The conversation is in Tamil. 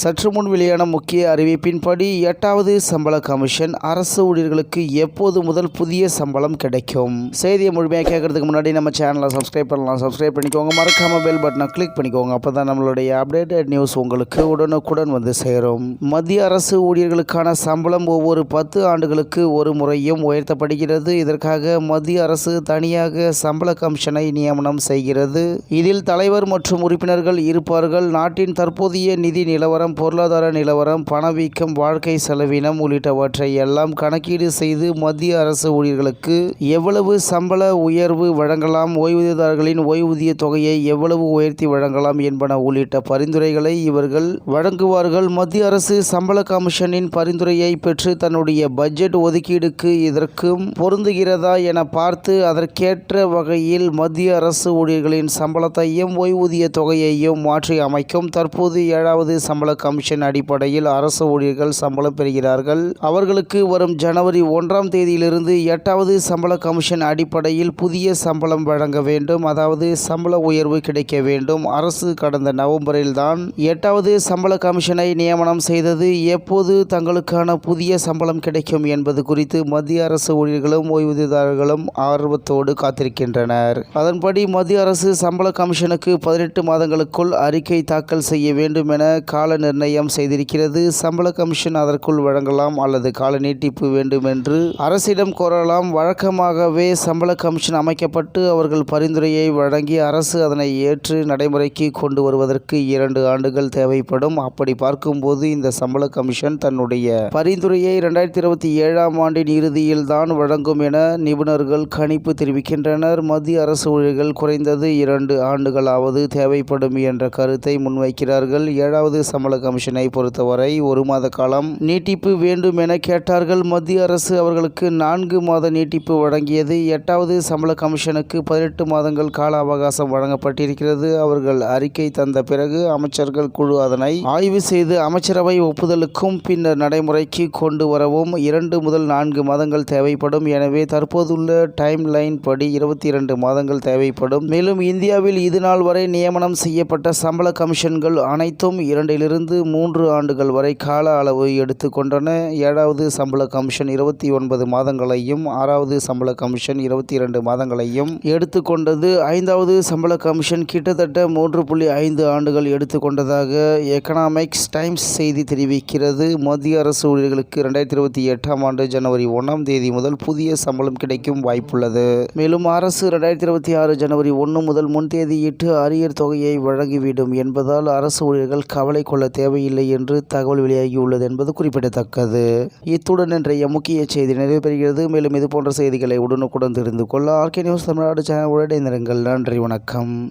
சற்று முன் வெளியான முக்கிய அறிவிப்பின்படி எட்டாவது சம்பள கமிஷன் அரசு ஊழியர்களுக்கு எப்போது முதல் புதிய சம்பளம் கிடைக்கும்? செய்தியை முழுமையாக கேட்கறதுக்கு முன்னாடி நம்ம சேனலை சப்ஸ்கிரைப் பண்ணலாம். சப்ஸ்கிரைப் பண்ணிக்கோங்க. மறக்காம பெல் பட்டனை கிளிக் பண்ணிக்கோங்க. அப்போ தான் நம்மளுடைய அப்டேட்டட் நியூஸ் உங்களுக்கு உடனுக்குடன் வந்து சேரும். மத்திய அரசு ஊழியர்களுக்கான சம்பளம் ஒவ்வொரு பத்து ஆண்டுகளுக்கு ஒரு முறையும் உயர்த்தப்படுகிறது. இதற்காக மத்திய அரசு தனியாக சம்பள கமிஷனை நியமனம் செய்கிறது. இதில் தலைவர் மற்றும் உறுப்பினர்கள் இருப்பார்கள். நாட்டின் தற்போதைய நிதி நிலவரம் பொருளாதார நிலவரம் பணவீக்கம் வாழ்க்கை செலவினம் உள்ளிட்டவற்றை எல்லாம் கணக்கீடு செய்து மத்திய அரசு ஊழியர்களுக்கு எவ்வளவு சம்பள உயர்வு வழங்கலாம் ஓய்வூதியதாரர்களின் ஓய்வூதிய தொகையை எவ்வளவு உயர்த்தி வழங்கலாம் என்பன உள்ளிட்ட பரிந்துரைகளை இவர்கள் வழங்குவார்கள். மத்திய அரசு சம்பள கமிஷனின் பரிந்துரையை பெற்று தன்னுடைய பட்ஜெட் ஒதுக்கீடுக்கு இதற்கும் பொருந்துகிறதா என பார்த்து அதற்கேற்ற வகையில் மத்திய அரசு ஊழியர்களின் சம்பளத்தையும் ஓய்வூதிய தொகையையும் மாற்றி அமைக்கும். தற்போது ஏழாவது சம்பள கமிஷன் அடிப்படையில் அரசு ஊழியர்கள் சம்பளம் பெறுகிறார்கள். அவர்களுக்கு வரும் ஜனவரி ஒன்றாம் தேதியிலிருந்து எட்டாவது சம்பள கமிஷன் அடிப்படையில் புதிய சம்பளம் வழங்க வேண்டும். அதாவது சம்பள உயர்வு கிடைக்க வேண்டும். அரசு கடந்த நவம்பரில் தான் எட்டாவது சம்பள கமிஷனை நியமனம் செய்தது. எப்போது தங்களுக்கான புதிய சம்பளம் கிடைக்கும் என்பது குறித்து மத்திய அரசு ஊழியர்களும் ஓய்வூதியதாரர்களும் ஆர்வத்தோடு காத்திருக்கின்றனர். அதன்படி மத்திய அரசு சம்பள கமிஷனுக்கு பதினெட்டு மாதங்களுக்குள் அறிக்கை தாக்கல் செய்ய வேண்டும் என கால நிர்ணயம் செய்திருக்கிறது. சம்பள கமிஷன் அதற்குள் வழங்கலாம் அல்லது கால நீட்டிப்பு வேண்டும் என்று அரசிடம் கோரலாம். வழக்கமாகவே சம்பள கமிஷன் அமைக்கப்பட்டு அவர்கள் பரிந்துரையை வழங்கி அரசு அதனை ஏற்று நடைமுறைக்கு கொண்டு வருவதற்கு இரண்டு ஆண்டுகள் தேவைப்படும். அப்படி பார்க்கும்போது இந்த சம்பள கமிஷன் தன்னுடைய பரிந்துரையை இரண்டாயிரத்தி இருபத்தி ஏழாம் ஆண்டின் இறுதியில் தான் வழங்கும் என நிபுணர்கள் கணிப்பு தெரிவிக்கின்றனர். மத்திய அரசு ஊழியர்கள் குறைந்தது இரண்டு ஆண்டுகளாவது தேவைப்படும் என்ற கருத்தை முன்வைக்கிறார்கள். ஏழாவது சம்பள கமிஷனை பொறுத்தவரை ஒரு மாத காலம் நீட்டிப்பு வேண்டும் என கேட்டார்கள் மத்திய அரசு. அவர்களுக்கு நான்கு மாத நீட்டிப்பு வழங்கியது. எட்டாவது சம்பள கமிஷனுக்கு பதினெட்டு மாதங்கள் கால அவகாசம் வழங்கப்பட்டிருக்கிறது. அவர்கள் அறிக்கை தந்த பிறகு அமைச்சர்கள் குழு அதனை ஆய்வு செய்து அமைச்சரவை ஒப்புதலுக்கும் பின்னர் நடைமுறைக்கு கொண்டு வரவும் இரண்டு முதல் நான்கு மாதங்கள் தேவைப்படும். எனவே தற்போதுள்ள டைம் லைன் படி இருபத்தி இரண்டு மாதங்கள் தேவைப்படும். மேலும் இந்தியாவில் இது நாள் வரை நியமனம் செய்யப்பட்ட சம்பள கமிஷன்கள் அனைத்தும் இரண்டிலிருந்து மூன்று ஆண்டுகள் வரை கால அளவு எடுத்துக்கொண்டன ஏழாவது சம்பள கமிஷன் இருபத்தி ஒன்பது மாதங்களையும் ஆறாவது சம்பள கமிஷன் இருபத்தி இரண்டு மாதங்களையும் எடுத்துக்கொண்டது ஐந்தாவது சம்பள கமிஷன் கிட்டத்தட்ட மூன்று புள்ளி ஐந்து ஆண்டுகள் எடுத்துக்கொண்டதாக எக்கனாமிக்ஸ் டைம்ஸ் செய்தி தெரிவிக்கிறது. மத்திய அரசு ஊழியர்களுக்கு இரண்டாயிரத்தி இருபத்தி எட்டாம் ஆண்டு ஜனவரி ஒன்றாம் தேதி முதல் புதிய சம்பளம் கிடைக்கும் வாய்ப்புள்ளது. மேலும் அரசு இரண்டாயிரத்தி இருபத்தி ஆறு ஜனவரி ஒன்று முதல் முன்தேதியிட்டு அரியர் தொகையை வழங்கிவிடும் என்பதால் அரசு ஊழியர்கள் கவலை கொள்ள தேவையில்லை என்று தகவல் வெளியாகியுள்ளது என்பது குறிப்பிடத்தக்கது. இத்துடன் இன்றைய முக்கிய செய்தி நிறைவு பெறுகிறது. மேலும் இது போன்ற செய்திகளை உடனுக்குடன் தெரிந்து கொள்ள ஆர்கே நியூஸ் தமிழ்நாடு சேனல் உடன் நன்றி வணக்கம்.